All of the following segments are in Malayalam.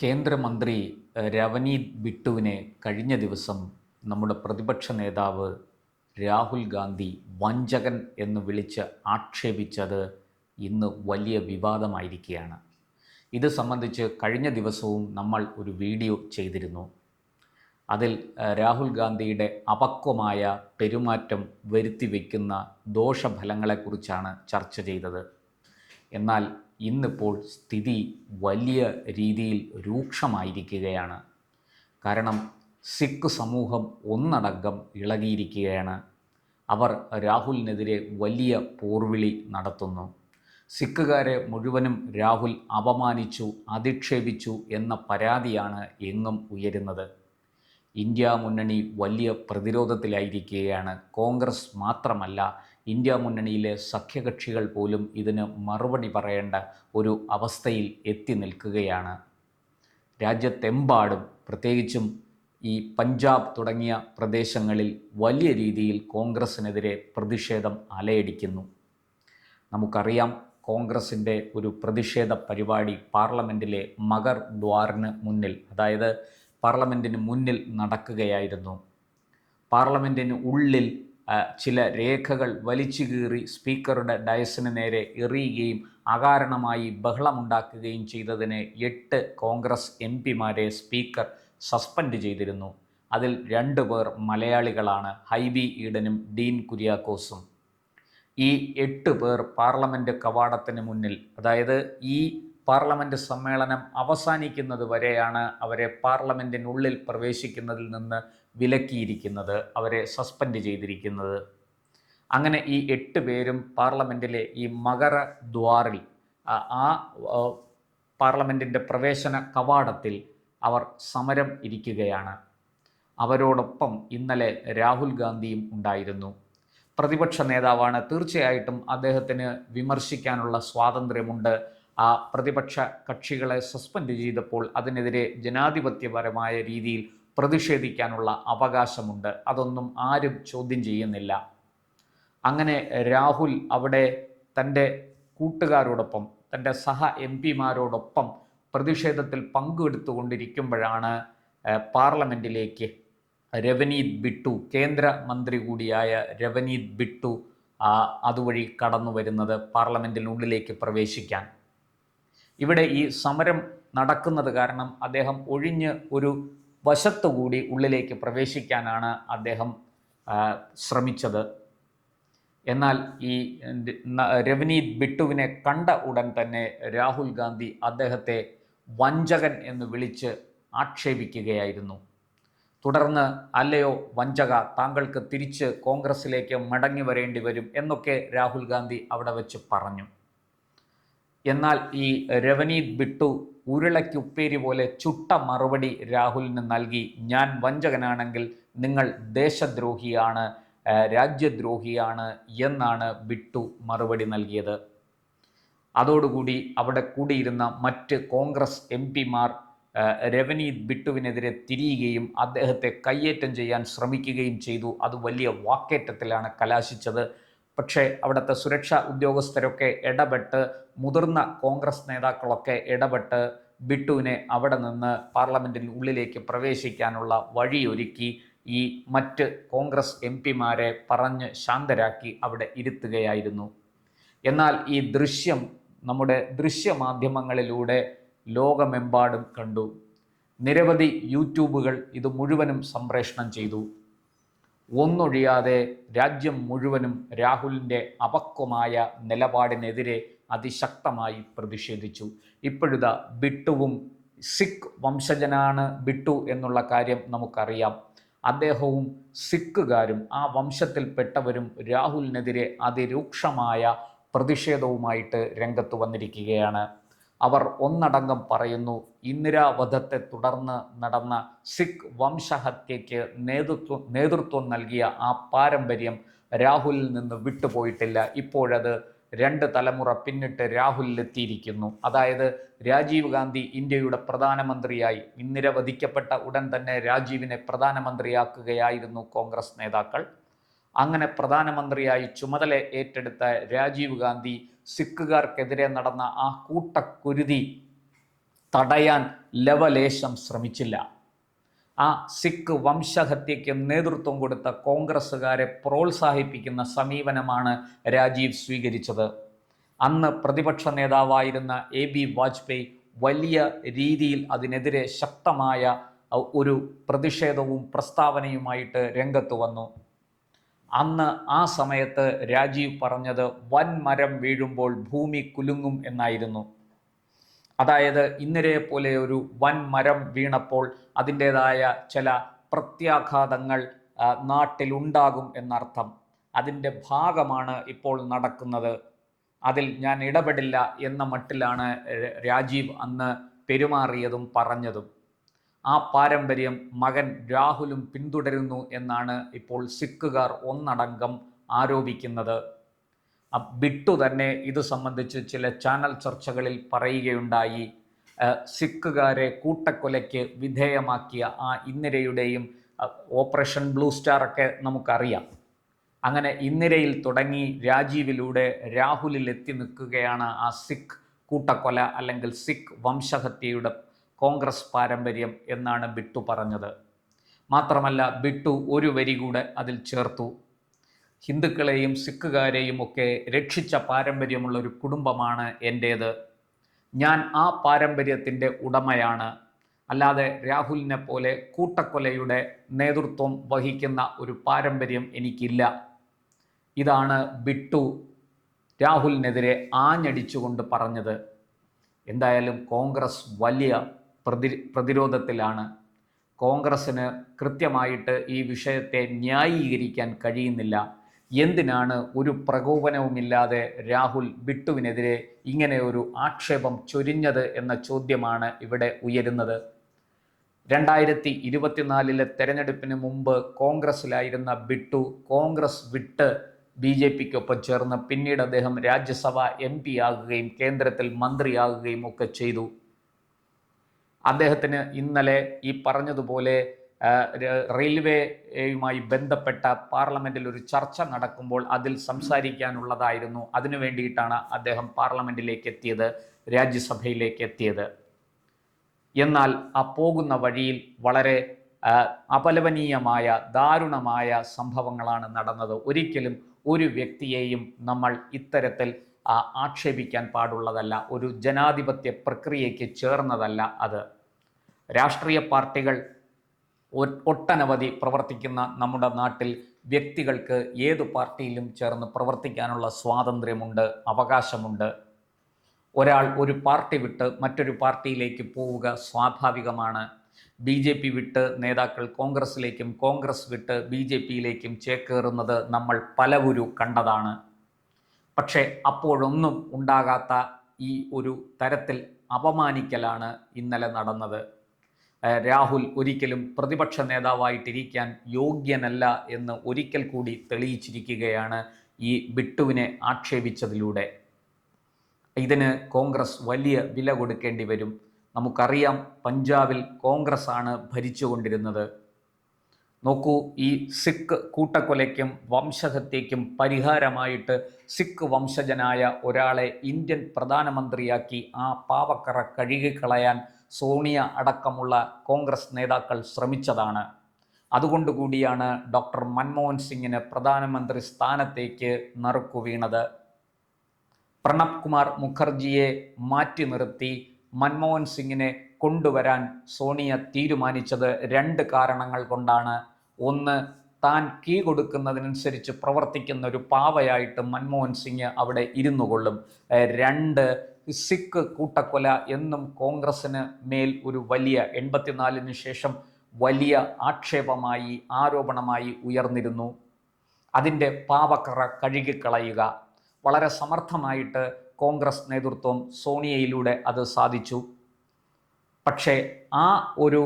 കേന്ദ്രമന്ത്രി രവനീത് ബിട്ടുവിനെ കഴിഞ്ഞ ദിവസം നമ്മുടെ പ്രതിപക്ഷ നേതാവ് രാഹുൽ ഗാന്ധി വഞ്ചകൻ എന്ന് വിളിച്ച് ആക്ഷേപിച്ചത് ഇന്ന് വലിയ വിവാദമായിരിക്കുകയാണ്. ഇത് സംബന്ധിച്ച് കഴിഞ്ഞ ദിവസവും നമ്മൾ ഒരു വീഡിയോ ചെയ്തിരുന്നു. അതിൽ രാഹുൽ ഗാന്ധിയുടെ അപക്വമായ പെരുമാറ്റം വരുത്തി വയ്ക്കുന്ന ദോഷഫലങ്ങളെക്കുറിച്ചാണ് ചർച്ച ചെയ്തത്. എന്നാൽ ഇന്നിപ്പോൾ സ്ഥിതി വലിയ രീതിയിൽ രൂക്ഷമായിരിക്കുകയാണ്. കാരണം സിഖ് സമൂഹം ഒന്നടങ്കം ഇളകിയിരിക്കുകയാണ്. അവർ രാഹുലിനെതിരെ വലിയ പോർവിളി നടത്തുന്നു. സിഖുകാരെ മുഴുവനും രാഹുൽ അപമാനിച്ചു അധിക്ഷേപിച്ചു എന്ന പരാതിയാണ് എങ്ങും ഉയരുന്നത്. ഇന്ത്യ മുന്നണി വലിയ പ്രതിരോധത്തിലായിരിക്കുകയാണ്. കോൺഗ്രസ് മാത്രമല്ല ഇന്ത്യ മുന്നണിയിലെ സഖ്യകക്ഷികൾ പോലും ഇതിന് മറുപടി പറയേണ്ട ഒരു അവസ്ഥയിൽ എത്തി നിൽക്കുകയാണ്. രാജ്യത്തെമ്പാടും പ്രത്യേകിച്ചും ഈ പഞ്ചാബ് തുടങ്ങിയ പ്രദേശങ്ങളിൽ വലിയ രീതിയിൽ കോൺഗ്രസ്സിനെതിരെ പ്രതിഷേധം അലയടിക്കുന്നു. നമുക്കറിയാം കോൺഗ്രസിന്റെ ഒരു പ്രതിഷേധ പരിപാടി പാർലമെന്റിലെ മകർ ദ്വാറിന് മുന്നിൽ അതായത് പാർലമെന്റിന് മുന്നിൽ നടക്കുകയായിരുന്നു. പാർലമെന്റിന് ഉള്ളിൽ ചില രേഖകൾ വലിച്ചു കീറി സ്പീക്കറുടെ ഡയസിന് നേരെ എറിയുകയും അകാരണമായി ബഹളമുണ്ടാക്കുകയും ചെയ്തതിന് എട്ട് കോൺഗ്രസ് എം പിമാരെ സ്പീക്കർ സസ്പെൻഡ് ചെയ്തിരുന്നു. അതിൽ രണ്ടു പേർ മലയാളികളാണ് ഹൈബി ഈഡനും ഡീൻ കുര്യാക്കോസും. ഈ എട്ട് പേർ പാർലമെന്റ് കവാടത്തിന് മുന്നിൽ അതായത് ഈ പാർലമെന്റ് സമ്മേളനം അവസാനിക്കുന്നത് വരെയാണ് അവരെ പാർലമെന്റിനുള്ളിൽ പ്രവേശിക്കുന്നതിൽ നിന്ന് വിലക്കിയിരിക്കുന്നത് അവരെ സസ്പെൻഡ് ചെയ്തിരിക്കുന്നത്. അങ്ങനെ ഈ എട്ട് പേരും പാർലമെന്റിലെ ഈ മകര ദ്വാറിൽ ആ- പാർലമെന്റിന്റെ പ്രവേശന കവാടത്തിൽ അവർ സമരം ഇരിക്കുകയാണ്. അവരോടൊപ്പം ഇന്നലെ രാഹുൽ ഗാന്ധിയും ഉണ്ടായിരുന്നു. പ്രതിപക്ഷ നേതാവാണ് തീർച്ചയായിട്ടും അദ്ദേഹത്തിന് വിമർശിക്കാനുള്ള സ്വാതന്ത്ര്യമുണ്ട്. ആ പ്രതിപക്ഷ കക്ഷികളെ സസ്പെൻഡ് ചെയ്തപ്പോൾ അതിനെതിരെ ജനാധിപത്യപരമായ രീതിയിൽ പ്രതിഷേധിക്കാനുള്ള അവകാശമുണ്ട്. അതൊന്നും ആരും ചോദ്യം ചെയ്യുന്നില്ല. അങ്ങനെ രാഹുൽ അവിടെ തന്റെ കൂട്ടുകാരോടൊപ്പം തന്റെ സഹ എം പിമാരോടൊപ്പം പ്രതിഷേധത്തിൽ പങ്കെടുത്തുകൊണ്ടിരിക്കുമ്പോഴാണ് പാർലമെന്റിലേക്ക് രവനീത് ബിട്ടു കേന്ദ്ര മന്ത്രി കൂടിയായ രവനീത് ബിട്ടു അതുവഴി കടന്നു വരുന്നത് പാർലമെന്റിനുള്ളിലേക്ക് പ്രവേശിക്കാൻ. ഇവിടെ ഈ സമരം നടക്കുന്നത് കാരണം അദ്ദേഹം ഒഴിഞ്ഞ് ഒരു വശത്തുകൂടി ഉള്ളിലേക്ക് പ്രവേശിക്കാനാണ് അദ്ദേഹം ശ്രമിച്ചത്. എന്നാൽ ഈ രവനീത് ബിട്ടുവിനെ കണ്ട ഉടൻ തന്നെ രാഹുൽ ഗാന്ധി അദ്ദേഹത്തെ വഞ്ചകൻ എന്ന് വിളിച്ച് ആക്ഷേപിക്കുകയായിരുന്നു. തുടർന്ന് അല്ലയോ വഞ്ചക താങ്കൾക്ക് തിരിച്ച് കോൺഗ്രസ്സിലേക്ക് മടങ്ങി വരേണ്ടി വരും എന്നൊക്കെ രാഹുൽ ഗാന്ധി അവിടെ വെച്ച് പറഞ്ഞു. എന്നാൽ ഈ രവനീത് ബിട്ടു ഉരുളയ്ക്ക് ഉപ്പേരി പോലെ ചുട്ട മറുപടി രാഹുലിന് നൽകി. ഞാൻ വഞ്ചകനാണെങ്കിൽ നിങ്ങൾ ദേശദ്രോഹിയാണ് രാജ്യദ്രോഹിയാണ് എന്നാണ് ബിട്ടു മറുപടി നൽകിയത്. അതോടുകൂടി അവിടെ കൂടിയിരുന്ന മറ്റ് കോൺഗ്രസ് എം പിമാർ രവനീത് ബിട്ടുവിനെതിരെ തിരിയുകയും അദ്ദേഹത്തെ കയ്യേറ്റം ചെയ്യാൻ ശ്രമിക്കുകയും ചെയ്തു. അത് വലിയ വാക്കേറ്റത്തിലാണ് കലാശിച്ചത്. പക്ഷേ അവിടുത്തെ സുരക്ഷാ ഉദ്യോഗസ്ഥരൊക്കെ ഇടപെട്ട് മുതിർന്ന കോൺഗ്രസ് നേതാക്കളൊക്കെ ഇടപെട്ട് ബിട്ടുവിനെ അവിടെ നിന്ന് പാർലമെന്റിന് ഉള്ളിലേക്ക് പ്രവേശിക്കാനുള്ള വഴിയൊരുക്കി ഈ മറ്റ് കോൺഗ്രസ് എം പിമാരെ പറഞ്ഞ് ശാന്തരാക്കി അവിടെ ഇരുത്തുകയായിരുന്നു. എന്നാൽ ഈ ദൃശ്യം നമ്മുടെ ദൃശ്യമാധ്യമങ്ങളിലൂടെ ലോകമെമ്പാടും കണ്ടു. നിരവധി യൂട്യൂബുകൾ ഇത് മുഴുവനും സംപ്രേഷണം ചെയ്തു. ഒന്നൊഴിയാതെ രാജ്യം മുഴുവനും രാഹുലിന്റെ അപക്വമായ നിലപാടിനെതിരെ അതിശക്തമായി പ്രതിഷേധിച്ചു. ഇപ്പോഴിതാ ബിട്ടുവും സിഖ് വംശജനാണ് ബിട്ടു എന്നുള്ള കാര്യം നമുക്കറിയാം. അദ്ദേഹവും സിഖുകാരും ആ വംശത്തിൽപ്പെട്ടവരും രാഹുലിനെതിരെ അതിരൂക്ഷമായ പ്രതിഷേധവുമായിട്ട് രംഗത്ത് വന്നിരിക്കുകയാണ്. അവർ ഒന്നടങ്കം പറയുന്നു ഇന്ദിരാവധത്തെ തുടർന്ന് നടന്ന സിഖ് വംശഹത്യയ്ക്ക് നേതൃത്വം നേതൃത്വം നൽകിയ ആ പാരമ്പര്യം രാഹുലിൽ നിന്ന് വിട്ടുപോയിട്ടില്ല. ഇപ്പോഴത് രണ്ട് തലമുറ പിന്നിട്ട് രാഹുലിലെത്തിയിരിക്കുന്നു. അതായത് രാജീവ് ഗാന്ധി ഇന്ത്യയുടെ പ്രധാനമന്ത്രിയായി ഇന്ദിര വധിക്കപ്പെട്ട ഉടൻ തന്നെ രാജീവിനെ പ്രധാനമന്ത്രിയാക്കുകയായിരുന്നു കോൺഗ്രസ് നേതാക്കൾ. അങ്ങനെ പ്രധാനമന്ത്രിയായി ചുമതല ഏറ്റെടുത്ത രാജീവ് ഗാന്ധി സിഖുകാർക്കെതിരെ നടന്ന ആ കൂട്ടക്കുരുതി തടയാൻ ലവലേശം ശ്രമിച്ചില്ല. ആ സിഖ് വംശഹത്യയ്ക്ക് നേതൃത്വം കൊടുത്ത കോൺഗ്രസ്സുകാരെ പ്രോത്സാഹിപ്പിക്കുന്ന സമീപനമാണ് രാജീവ് സ്വീകരിച്ചത്. അന്ന് പ്രതിപക്ഷ നേതാവായിരുന്ന എ ബി വാജ്പേയി വലിയ രീതിയിൽ അതിനെതിരെ ശക്തമായ ഒരു പ്രതിഷേധവും പ്രസ്താവനയുമായിട്ട് രംഗത്ത് വന്നു. അന്ന് ആ സമയത്ത് രാജീവ് പറഞ്ഞത് വൻ മരം വീഴുമ്പോൾ ഭൂമി കുലുങ്ങും എന്നായിരുന്നു. അതായത് ഇന്നലെ പോലെ ഒരു വൻ മരം വീണപ്പോൾ അതിന്റെതായ ചില പ്രത്യാഘാതങ്ങൾ നാട്ടിലുണ്ടാകും എന്നർത്ഥം. അതിന്റെ ഭാഗമാണ് ഇപ്പോൾ നടക്കുന്നത്. അതിൽ ഞാൻ ഇടപെടില്ല എന്ന മട്ടിലാണ് രാജീവ് അന്ന് പെരുമാറിയതും പറഞ്ഞതും. ആ പാരമ്പര്യം മകൻ രാഹുലും പിന്തുടരുന്നു എന്നാണ് ഇപ്പോൾ സിഖുകാർ ഒന്നടങ്കം ആരോപിക്കുന്നത്. ബിട്ടു തന്നെ ഇത് സംബന്ധിച്ച് ചില ചാനൽ ചർച്ചകളിൽ പറയുകയുണ്ടായി. സിഖുകാരെ കൂട്ടക്കൊലയ്ക്ക് വിധേയമാക്കിയ ആ ഇന്ദിരയുടെയും ഓപ്പറേഷൻ ബ്ലൂ സ്റ്റാർ ഒക്കെ നമുക്കറിയാം. അങ്ങനെ ഇന്ദിരയിൽ തുടങ്ങി രാജീവിലൂടെ രാഹുലിൽ എത്തി നിൽക്കുകയാണ് ആ സിഖ് കൂട്ടക്കൊല അല്ലെങ്കിൽ സിഖ് വംശഹത്യയുടെ കോൺഗ്രസ് പാരമ്പര്യം എന്നാണ് ബിട്ടു പറഞ്ഞത്. മാത്രമല്ല ബിട്ടു ഒരു വരി കൂടെ അതിൽ ചേർത്തു. ഹിന്ദുക്കളെയും സിഖുകാരെയും ഒക്കെ രക്ഷിച്ച പാരമ്പര്യമുള്ള ഒരു കുടുംബമാണ് എന്റേത് ഞാൻ ആ പാരമ്പര്യത്തിന്റെ ഉടമയാണ്. അല്ലാതെ രാഹുലിനെ പോലെ കൂട്ടക്കൊലയുടെ നേതൃത്വം വഹിക്കുന്ന ഒരു പാരമ്പര്യം എനിക്കില്ല. ഇതാണ് ബിട്ടു രാഹുലിനെതിരെ ആഞ്ഞടിച്ചുകൊണ്ട് പറഞ്ഞത്. എന്തായാലും കോൺഗ്രസ് വലിയ പ്രതി പ്രതിരോധത്തിലാണ്. കോൺഗ്രസ്സിന് കൃത്യമായിട്ട് ഈ വിഷയത്തെ ന്യായീകരിക്കാൻ കഴിയുന്നില്ല. എന്തിനാണ് ഒരു പ്രകോപനവുമില്ലാതെ രാഹുൽ ബിട്ടുവിനെതിരെ ഇങ്ങനെ ഒരു ആക്ഷേപം ചൊരിഞ്ഞത് എന്ന ചോദ്യമാണ് ഇവിടെ ഉയരുന്നത്. രണ്ടായിരത്തി ഇരുപത്തിനാലിലെ തെരഞ്ഞെടുപ്പിന് മുമ്പ് കോൺഗ്രസ്സിലായിരുന്ന ബിട്ടു കോൺഗ്രസ് വിട്ട് ബി ജെ പിക്കൊപ്പം ചേർന്ന് പിന്നീട് അദ്ദേഹം രാജ്യസഭ എം പി ആകുകയും കേന്ദ്രത്തിൽ മന്ത്രിയാകുകയും ഒക്കെ ചെയ്തു. അദ്ദേഹത്തിന് ഇന്നലെ ഈ പറഞ്ഞതുപോലെ റെയിൽവേയുമായി ബന്ധപ്പെട്ട പാർലമെന്റിൽ ഒരു ചർച്ച നടക്കുമ്പോൾ അതിൽ സംസാരിക്കാനുള്ളതായിരുന്നു. അതിനു വേണ്ടിയിട്ടാണ് അദ്ദേഹം പാർലമെന്റിലേക്ക് എത്തിയത് രാജ്യസഭയിലേക്ക് എത്തിയത്. എന്നാൽ ആ പോകുന്ന വഴിയിൽ വളരെ അപലപനീയമായ ദാരുണമായ സംഭവങ്ങളാണ് നടന്നത്. ഒരിക്കലും ഒരു വ്യക്തിയെയും നമ്മൾ ഇത്തരത്തിൽ ആക്ഷേപിക്കാൻ പാടുള്ളതല്ല ഒരു ജനാധിപത്യ പ്രക്രിയയ്ക്ക് ചേർന്നതല്ല അത്. രാഷ്ട്രീയ പാർട്ടികൾ ഒട്ടനവധി പ്രവർത്തിക്കുന്ന നമ്മുടെ നാട്ടിൽ വ്യക്തികൾക്ക് ഏത് പാർട്ടിയിലും ചേർന്ന് പ്രവർത്തിക്കാനുള്ള സ്വാതന്ത്ര്യമുണ്ട് അവകാശമുണ്ട്. ഒരാൾ ഒരു പാർട്ടി വിട്ട് മറ്റൊരു പാർട്ടിയിലേക്ക് പോവുക സ്വാഭാവികമാണ്. ബി ജെ പി വിട്ട് നേതാക്കൾ കോൺഗ്രസിലേക്കും കോൺഗ്രസ് വിട്ട് ബി ജെ പിയിലേക്കും ചേക്കേറുന്നത് നമ്മൾ പലവുരു കണ്ടതാണ്. പക്ഷേ അപ്പോഴൊന്നും ഉണ്ടാകാത്ത ഈ ഒരു തരത്തിൽ അപമാനിക്കലാണ് ഇന്നലെ നടന്നത്. രാഹുൽ ഒരിക്കലും പ്രതിപക്ഷ നേതാവായിട്ടിരിക്കാൻ യോഗ്യനല്ല എന്ന് ഒരിക്കൽ കൂടി തെളിയിച്ചിരിക്കുകയാണ് ഈ ബിട്ടുവിനെ ആക്ഷേപിച്ചതിലൂടെ. ഇതിന് കോൺഗ്രസ് വലിയ വില കൊടുക്കേണ്ടി വരും. നമുക്കറിയാം പഞ്ചാബിൽ കോൺഗ്രസ് ആണ് ഭരിച്ചുകൊണ്ടിരുന്നത്. നോക്കൂ ഈ സിഖ് കൂട്ടക്കൊലയ്ക്കും വംശഹത്യയ്ക്കും പരിഹാരമായിട്ട് സിഖ് വംശജനായ ഒരാളെ ഇന്ത്യൻ പ്രധാനമന്ത്രിയാക്കി ആ പാവക്കറ കഴുകിക്കളയാൻ സോണിയ അടക്കമുള്ള കോൺഗ്രസ് നേതാക്കൾ ശ്രമിച്ചതാണ്. അതുകൊണ്ടുകൂടിയാണ് ഡോക്ടർ മൻമോഹൻ സിംഗിന് പ്രധാനമന്ത്രി സ്ഥാനത്തേക്ക് നറുക്കു വീണത്. പ്രണബ് കുമാർ മുഖർജിയെ മാറ്റി നിർത്തി മൻമോഹൻ സിംഗിനെ കൊണ്ടുവരാൻ സോണിയ തീരുമാനിച്ചത് രണ്ട് കാരണങ്ങൾ കൊണ്ടാണ്. ഒന്ന് താൻ കീ കൊടുക്കുന്നതിനനുസരിച്ച് പ്രവർത്തിക്കുന്ന ഒരു പാവയായിട്ട് മൻമോഹൻ സിംഗ് അവിടെ ഇരുന്നു കൊള്ളും. രണ്ട് സിഖ് കൂട്ടക്കൊല എന്നും കോൺഗ്രസിന് മേൽ ഒരു വലിയ എൺപത്തിനാലിന് ശേഷം വലിയ ആക്ഷേപമായി ആരോപണമായി ഉയർന്നിരുന്നു. അതിന്റെ പാവക്കറ കഴുകിക്കളയുക. വളരെ സമർത്ഥമായിട്ട് കോൺഗ്രസ് നേതൃത്വം സോണിയയിലൂടെ അത് സാധിച്ചു. പക്ഷേ ആ ഒരു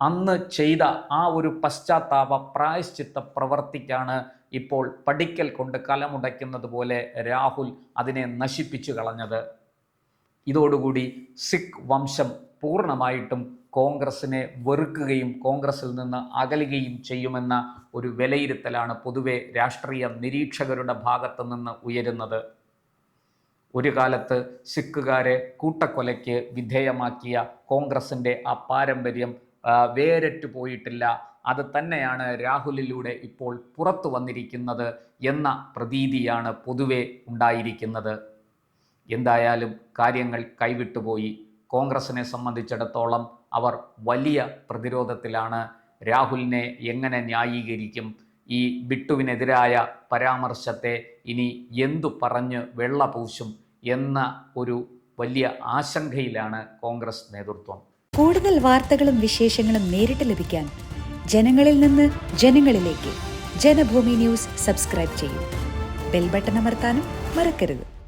അന്ന് ചെയ്ത ആ ഒരു പശ്ചാത്താപ പ്രായശ്ചിത്ത പ്രവർത്തിക്കാണ് ഇപ്പോൾ പഠിക്കൽ കൊണ്ട് കലമുടയ്ക്കുന്നത് പോലെ രാഹുൽ അതിനെ നശിപ്പിച്ചു കളഞ്ഞത്. ഇതോടുകൂടി സിഖ് വംശം പൂർണമായിട്ടും കോൺഗ്രസിനെ വെറുക്കുകയും കോൺഗ്രസിൽ നിന്ന് അകലുകയും ചെയ്യുമെന്ന ഒരു വിലയിരുത്തലാണ് പൊതുവെ രാഷ്ട്രീയ നിരീക്ഷകരുടെ ഭാഗത്തു നിന്ന് ഉയരുന്നത്. ഒരു കാലത്ത് സിഖുകാരെ കൂട്ടക്കൊലയ്ക്ക് വിധേയമാക്കിയ കോൺഗ്രസിന്റെ ആ പാരമ്പര്യം വേരറ്റ് പോയിട്ടില്ല. അത് തന്നെയാണ് രാഹുലിലൂടെ ഇപ്പോൾ പുറത്തു വന്നിരിക്കുന്നത് എന്ന പ്രതീതിയാണ് പൊതുവെ ഉണ്ടായിരിക്കുന്നത്. എന്തായാലും കാര്യങ്ങൾ കൈവിട്ടുപോയി കോൺഗ്രസിനെ സംബന്ധിച്ചിടത്തോളം അവർ വലിയ പ്രതിരോധത്തിലാണ്. രാഹുലിനെ എങ്ങനെ ന്യായീകരിക്കും? ഈ ബിട്ടുവിനെതിരായ പരാമർശത്തെ ഇനി എന്തു പറഞ്ഞ് വെള്ളപൂശും എന്ന ഒരു വലിയ ആശങ്കയിലാണ് കോൺഗ്രസ് നേതൃത്വം. കൂടുതൽ വാർത്തകളും വിശേഷങ്ങളും നേരിട്ട് ലഭിക്കാൻ ജനങ്ങളിൽ നിന്ന് ജനങ്ങളിലേക്ക് ജനഭൂമി ന്യൂസ് സബ്സ്ക്രൈബ് ചെയ്യും. ബെൽബട്ടൺ അമർത്താനും മറക്കരുത്.